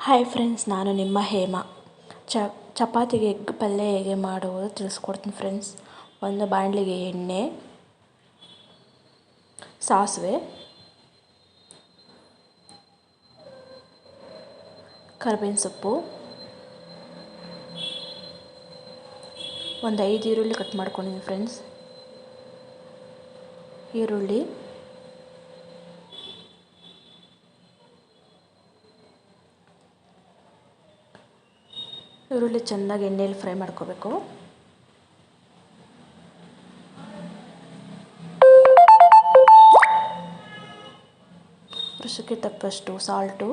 Hi friends ನಾನು ನಿಮ್ಮ ಹೇಮ. ಚ, ಚಪಾತಿಗೆ ಎಗ್ ಪಲ್ಯ ಹೇಗೆ ಮಾಡುವುದು ತಿಳಿಸ್ಕೊಡ್ತೀನಿ ಫ್ರೆಂಡ್ಸ್ ಒಂದು ಬಾಣಲಿಗೆ ಎಣ್ಣೆ, ಸಾಸಿವೆ, ಕರ್ಬೇವಿನ ಸೊಪ್ಪು, ಒಂದು ಐದು ಈರುಳ್ಳಿ ಕಟ್ ಮಾಡ್ಕೊಂಡಿದ್ದೀನಿ ಫ್ರೆಂಡ್ಸ್ ಈರುಳ್ಳಿ ಈರುಳ್ಳಿ ಚೆನ್ನಾಗಿ ಎಣ್ಣೆಯಲ್ಲಿ ಫ್ರೈ ಮಾಡ್ಕೋಬೇಕು. ರುಚಿಗೆ ತಕ್ಕಷ್ಟು ಸಾಲ್ಟು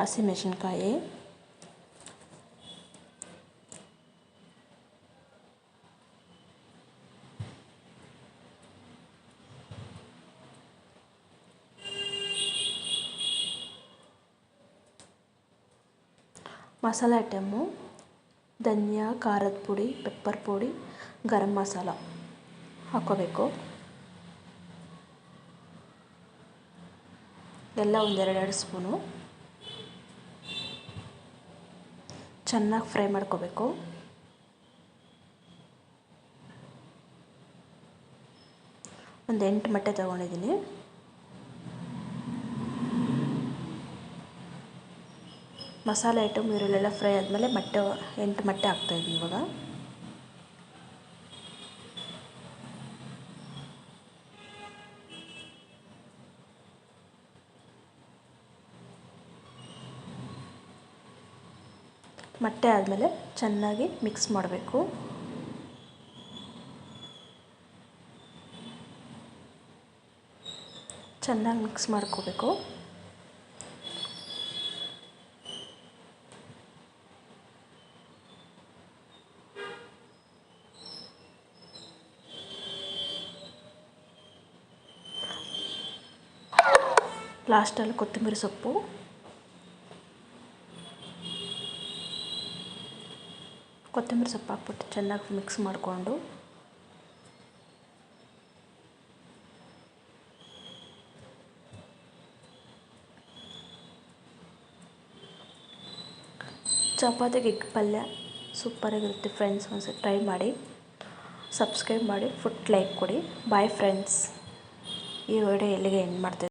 ಹಸಿಮೆಣಸಿನ್ಕಾಯಿ ಮಸಾಲೆ ಐಟಮ್ಮು ಧನಿಯಾ, ಖಾರದ ಪುಡಿ ಪೆಪ್ಪರ್ ಪುಡಿ, ಗರಂ ಮಸಾಲ ಹಾಕ್ಕೋಬೇಕು. ಎಲ್ಲ ಒಂದೆರಡೆರಡು ಸ್ಪೂನು. ಚೆನ್ನಾಗಿ ಫ್ರೈ ಮಾಡ್ಕೋಬೇಕು. ಒಂದು ಎಂಟು ಮೊಟ್ಟೆ ತೊಗೊಂಡಿದ್ದೀನಿ. ಮಸಾಲೆ ಐಟಮ್ ಈರುಳ್ಳೆಲ್ಲ ಫ್ರೈ ಆದಮೇಲೆ ಮೊಟ್ಟೆ, ಎಂಟು ಮೊಟ್ಟೆ ಹಾಕ್ತಾಯಿದ್ದೀನಿ ಇವಾಗ. ಮೊಟ್ಟೆ ಆದಮೇಲೆ ಚೆನ್ನಾಗಿ ಮಿಕ್ಸ್ ಮಾಡಬೇಕು. ಚೆನ್ನಾಗಿ ಮಿಕ್ಸ್ ಮಾಡ್ಕೋಬೇಕು. ಲಾಸ್ಟಲ್ಲಿ ಕೊತ್ತಂಬರಿ ಸೊಪ್ಪು. ಕೊತ್ತಂಬರಿ ಸೊಪ್ಪು ಹಾಕ್ಬಿಟ್ಟು ಚೆನ್ನಾಗಿ ಮಿಕ್ಸ್ ಮಾಡಿಕೊಂಡು. ಚಪಾತಿಗೆ ಎಗ್ ಪಲ್ಯ ಸೂಪರಾಗಿರುತ್ತೆ ಫ್ರೆಂಡ್ಸ್, ಒಂದ್ಸತಿ ಟ್ರೈ ಮಾಡಿ. ಸಬ್ಸ್ಕ್ರೈಬ್ ಮಾಡಿ, ಫುಡ್ ಲೈಕ್ ಕೊಡಿ. ಬಾಯ್ ಫ್ರೆಂಡ್ಸ್ ಈ ವಿಡಿಯೋ ಎಲ್ಲಿಗೆ ಎಂಡ್ ಮಾಡ್ತೀನಿ.